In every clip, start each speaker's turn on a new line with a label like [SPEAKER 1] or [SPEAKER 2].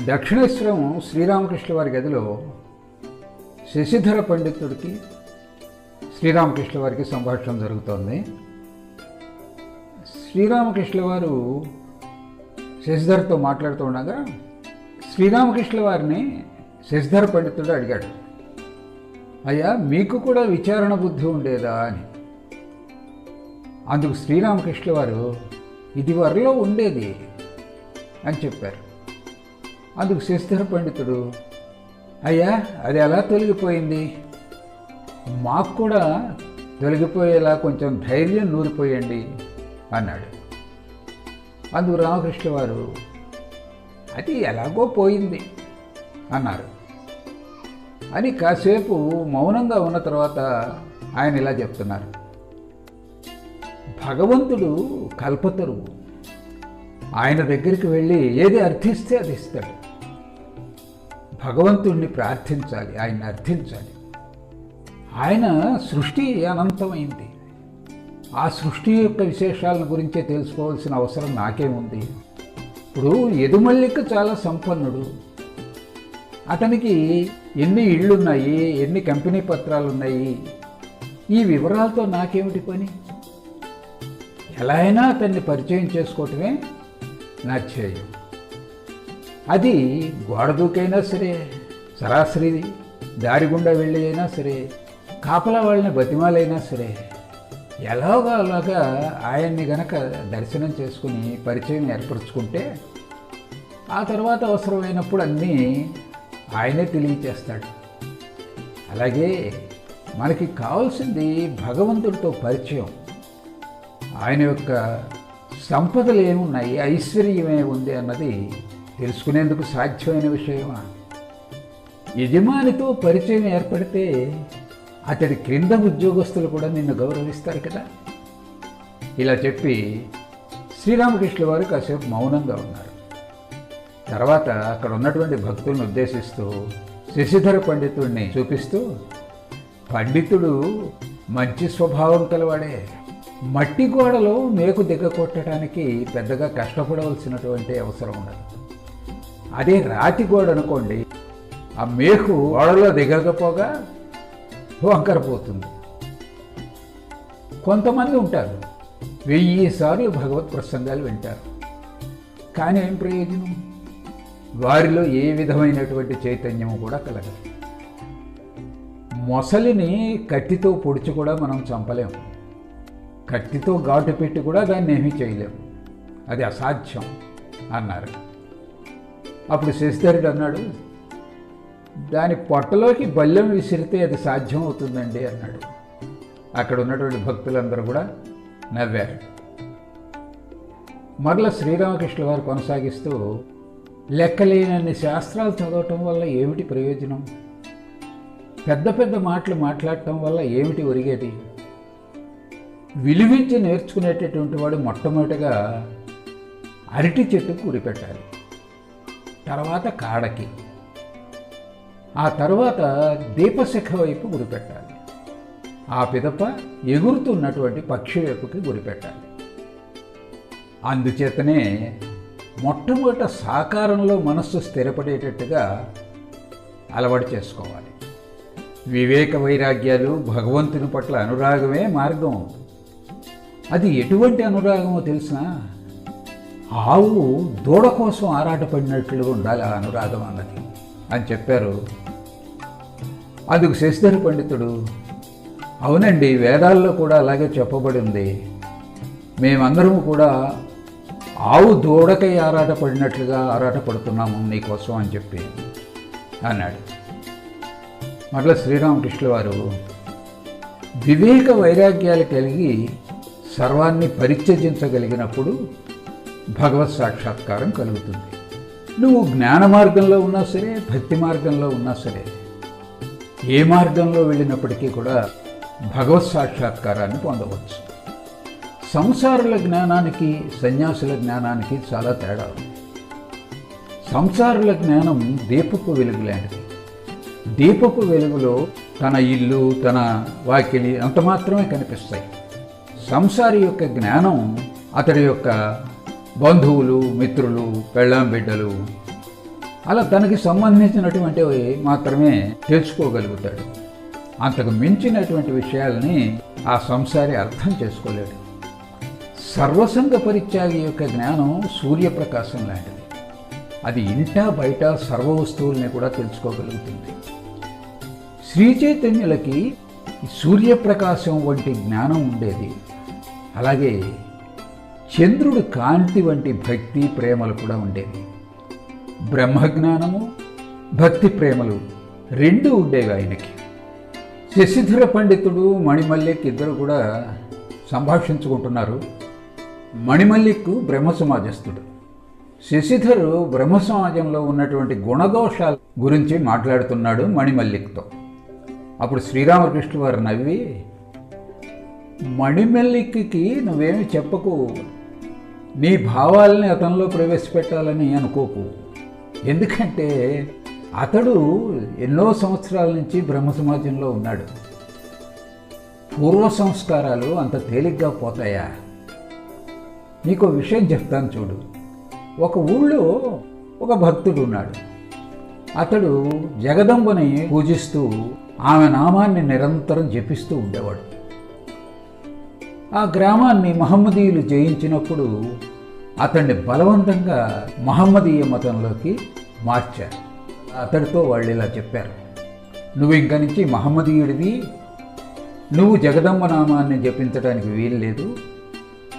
[SPEAKER 1] దక్షిణేశ్వరం శ్రీరామకృష్ణ వారి గదిలో శశిధర పండితుడికి శ్రీరామకృష్ణ వారికి సంభాషణ జరుగుతోంది. శ్రీరామకృష్ణ వారు శశిధర్తో మాట్లాడుతూ ఉండగా శ్రీరామకృష్ణ వారిని శశిధర పండితుడు అడిగాడు అయ్యా మీకు కూడా విచారణ బుద్ధి ఉండేదా? అని. అందుకు శ్రీరామకృష్ణ వారు ఇది వరలో ఉండేది అని చెప్పారు. అందుకు శశిధర పండితుడు అయ్యా అది ఎలా తొలగిపోయింది? మాకు కూడా తొలగిపోయేలా కొంచెం ధైర్యం నూరిపోయండి అన్నాడు. అందుకు రామకృష్ణ వారు అది ఎలాగో పోయింది అన్నారు. అని కాసేపు మౌనంగా ఉన్న తర్వాత ఆయన ఇలా చెప్తున్నారు. భగవంతుడు కల్పతరువు. ఆయన దగ్గరికి వెళ్ళి ఏది అర్థిస్తే అది ఇస్తాడు. భగవంతుణ్ణి ప్రార్థించాలి ఆయన్ని అర్థించాలి. ఆయన సృష్టి అనంతమైంది. ఆ సృష్టి యొక్క విశేషాలను గురించే తెలుసుకోవాల్సిన అవసరం నాకేముంది ఇప్పుడు యదుమల్లిక చాలా సంపన్నుడు. అతనికి ఎన్ని ఇళ్ళున్నాయి ఎన్ని కంపెనీ పత్రాలు ఉన్నాయి ఈ వివరాలతో నాకేమిటి పని? ఎలా అయినా అతన్ని పరిచయం చేసుకోవటమే నా చేయం అది గోడ దూకైనా సరే సరాసరి దారి గుండా వెళ్ళి అయినా సరే కాపలా వాళ్ళని బతిమాలైనా సరే ఎలాగో అలాగా ఆయన్ని గనక దర్శనం చేసుకుని పరిచయం ఏర్పరచుకుంటే ఆ తర్వాత అవసరమైనప్పుడు అన్నీ ఆయనే తెలియచేస్తాడు. అలాగే మనకి కావాల్సింది భగవంతుడితో పరిచయం. ఆయన యొక్క సంపదలు ఏమున్నాయి ఐశ్వర్యమే ఉంది అన్నది తెలుసుకునేందుకు సాధ్యమైన విషయమా? యజమానితో పరిచయం ఏర్పడితే అతడి క్రింద ఉద్యోగస్తులు కూడా నిన్ను గౌరవిస్తారు కదా? ఇలా చెప్పి శ్రీరామకృష్ణ వారు కాసేపు మౌనంగా ఉన్నారు. తర్వాత అక్కడ ఉన్నటువంటి భక్తులను ఉద్దేశిస్తూ శశిధర పండితుడిని చూపిస్తూ పండితుడు మంచి స్వభావం కలవాడే మట్టి గోడలో మేకు దిగ కొట్టడానికి పెద్దగా కష్టపడవలసినటువంటి అవసరం ఉండదు. అదే రాతి గోడ అనుకోండి ఆ మేకు గోడలో దిగకపోగా వంకరపోతుంది కొంతమంది ఉంటారు వెయ్యి సార్లు భగవత్ ప్రసంగాలు వింటారు. కానీ ఏం ప్రయోజనం? వారిలో ఏ విధమైనటువంటి చైతన్యం కూడా కలగదు. మొసలిని కత్తితో పొడిచి కూడా మనం చంపలేము కత్తితో ఘాటు పెట్టి కూడా దాన్ని ఏమీ చేయలేము అది అసాధ్యం అన్నారు. అప్పుడు శశిధరుడు అన్నాడు దాని పొట్టలోకి బల్లెం విసిరితే అది సాధ్యం అవుతుందండి అన్నాడు. అక్కడ ఉన్నటువంటి భక్తులందరూ కూడా నవ్వారు. మరల శ్రీరామకృష్ణ వారు కొనసాగిస్తూ లెక్కలేనన్ని శాస్త్రాలు చదవటం వల్ల ఏమిటి ప్రయోజనం? పెద్ద పెద్ద మాటలు మాట్లాడటం వల్ల ఏమిటి ఒరిగేది? విలువించి నేర్చుకునేటటువంటి వాడు మొట్టమొదటిగా అరటి చెట్టు ఉరిపెట్టాలి తర్వాత కాడకి. ఆ తర్వాత దీపశిఖ వైపు గురిపెట్టాలి. ఆ పిదప ఎగురుతున్నటువంటి పక్షి వైపుకి గురిపెట్టాలి. అందుచేతనే మొట్టమొదట సాకారంలో మనస్సు స్థిరపడేటట్టుగా అలవాటు చేసుకోవాలి. వివేక వైరాగ్యాలు భగవంతుని పట్ల అనురాగమే మార్గం. అది ఎటువంటి అనురాగమో తెలిసినా ఆవు దూడ కోసం ఆరాటపడినట్లుగా ఉండాలి ఆ అనురాగం అన్నది. అని చెప్పారు. అందుకు శశిధర పండితుడు అవునండి వేదాల్లో కూడా అలాగే చెప్పబడి ఉంది. మేమందరము కూడా ఆవు దూడకై ఆరాటపడినట్లుగా ఆరాటపడుతున్నాము నీకోసం అని చెప్పి అన్నాడు. మరలా శ్రీరామకృష్ణ వారు వివేక వైరాగ్యాలు కలిగి సర్వాన్ని పరిత్యజించగలిగినప్పుడు భగవత్ సాక్షాత్కారం కలుగుతుంది. నువ్వు జ్ఞాన మార్గంలో ఉన్నా సరే భక్తి మార్గంలో ఉన్నా సరే ఏ మార్గంలో వెళ్ళినప్పటికీ కూడా భగవత్ సాక్షాత్కారాన్ని పొందవచ్చు. సంసారుల జ్ఞానానికి సన్యాసుల జ్ఞానానికి చాలా తేడా ఉంది. సంసారుల జ్ఞానం దీపపు వెలుగు లాంటిది. దీపపు వెలుగులో తన ఇల్లు తన వాకిలి అంత మాత్రమే కనిపిస్తాయి. సంసారి యొక్క జ్ఞానం అతడి యొక్క బంధువులు మిత్రులు పెళ్ళాం బిడ్డలు. అలా తనకి సంబంధించినటువంటివి మాత్రమే తెలుసుకోగలుగుతాడు. అంతకు మించినటువంటి విషయాలని ఆ సంసారి అర్థం చేసుకోలేడు. సర్వసంగ పరిత్యాగి యొక్క జ్ఞానం సూర్యప్రకాశం లాంటిది. అది ఇంటా బయట సర్వ వస్తువుల్ని కూడా తెలుసుకోగలుగుతుంది. శ్రీ చైతన్యులకి సూర్యప్రకాశం వంటి జ్ఞానం ఉండేది. అలాగే చంద్రుడు కాంతి వంటి భక్తి ప్రేమలు కూడా ఉండేవి. బ్రహ్మజ్ఞానము భక్తి ప్రేమలు రెండు ఉండేవి ఆయనకి. శశిధర పండితుడు మణిమల్లిక్ ఇద్దరు కూడా సంభాషించుకుంటున్నారు. మణిమల్లిక్ బ్రహ్మ సమాజస్థుడు శశిధరు బ్రహ్మ సమాజంలో ఉన్నటువంటి గుణదోషాల గురించి మాట్లాడుతున్నాడు మణిమల్లిక్తో. అప్పుడు శ్రీరామకృష్ణ వారు నవ్వి మణిమల్లిక్కి నువ్వేమి చెప్పకు. నీ భావాలని అతనిలో ప్రవేశపెట్టాలని అనుకోకు. ఎందుకంటే అతడు ఎన్నో సంవత్సరాల నుంచి బ్రహ్మ సమాజంలో ఉన్నాడు. పూర్వ సంస్కారాలు అంత తేలిగ్గా పోతాయా? నీకు విషయం చెప్తాను చూడు. ఒక ఊళ్ళో ఒక భక్తుడు ఉన్నాడు. అతడు జగదంబని పూజిస్తూ ఆమె నామాన్ని నిరంతరం జపిస్తూ ఉండేవాడు. ఆ గ్రామాన్ని మహమ్మదీయులు జయించినప్పుడు అతన్ని బలవంతంగా మహమ్మదీయ మతంలోకి మార్చారు. అతడితో వాళ్ళు ఇలా చెప్పారు. నువ్వు ఇంక నుంచి మహమ్మదీయుడివి. నువ్వు జగదమ్మ నామాన్ని జపించడానికి వీలు లేదు.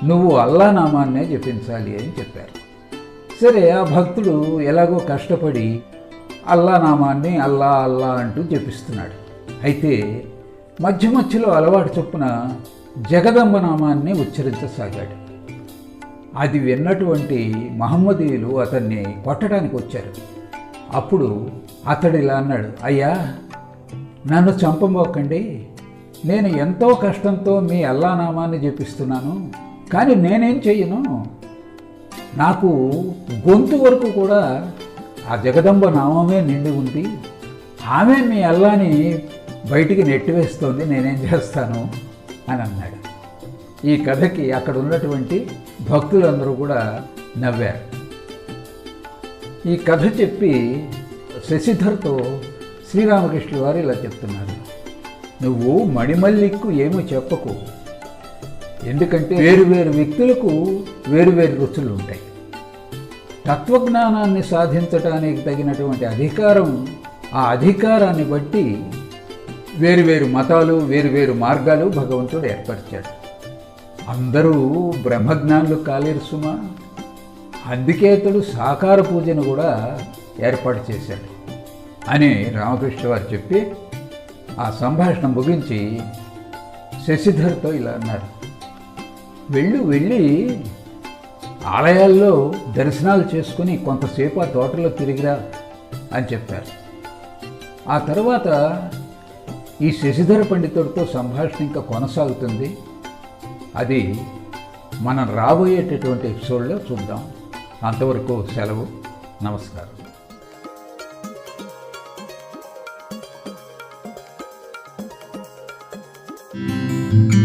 [SPEAKER 1] నువ్వు అల్లా నామాన్నే జపించాలి అని చెప్పారు. సరే ఆ భక్తుడు ఎలాగో కష్టపడి అల్లా నామాన్ని అల్లా అల్లా అంటూ జపిస్తున్నాడు. అయితే మధ్య మధ్యలో అలవాటు చొప్పున జగదంబ నామాన్ని ఉచ్చరించసాగాడు. అది విన్నటువంటి మహమ్మదీయులు అతన్ని కొట్టడానికి వచ్చారు. అప్పుడు అతడు ఇలా అన్నాడు అయ్యా నన్ను చంపబోకండి నేను ఎంతో కష్టంతో మీ అల్లా నామాన్ని జపిస్తున్నాను కానీ నేనేం చెయ్యను? నాకు గొంతు వరకు కూడా ఆ జగదంబ నామమే నిండి ఉంది. ఆమె మీ అల్లాని బయటికి నెట్టివేస్తోంది నేనేం చేస్తాను? అని అన్నాడు. ఈ కథకి అక్కడ ఉన్నటువంటి భక్తులందరూ కూడా నవ్వారు. ఈ కథ చెప్పి శశిధర్తో శ్రీరామకృష్ణ వారు ఇలా చెప్తున్నారు. నువ్వు మణిమల్లిక్కు ఏమీ చెప్పకు. ఎందుకంటే వేరు వేరు వ్యక్తులకు వేరు వేరు రుచులు ఉంటాయి. తత్వజ్ఞానాన్ని సాధించడానికి తగినటువంటి అధికారం ఆ అధికారాన్ని బట్టి వేరువేరు మతాలు వేరువేరు మార్గాలు భగవంతుడు ఏర్పరిచాడు. అందరూ బ్రహ్మజ్ఞానులు కాలేరు సుమా. అందుకే అతడు సాకార పూజను కూడా ఏర్పాటు చేశాడు. అని రామకృష్ణ వారు చెప్పి ఆ సంభాషణ ముగించి శశిధర్తో ఇలా అన్నారు. వెళ్ళు వెళ్ళి ఆలయాల్లో దర్శనాలు చేసుకుని కొంతసేపు ఆ తోటలో తిరిగిరా అని చెప్పారు. ఆ తర్వాత ఈ శశిధర పండితుడితో సంభాషణ ఇంకా కొనసాగుతుంది. అది మనం రాబోయేటటువంటి ఎపిసోడ్లో చూద్దాం. అంతవరకు సెలవు. నమస్కారం. thank you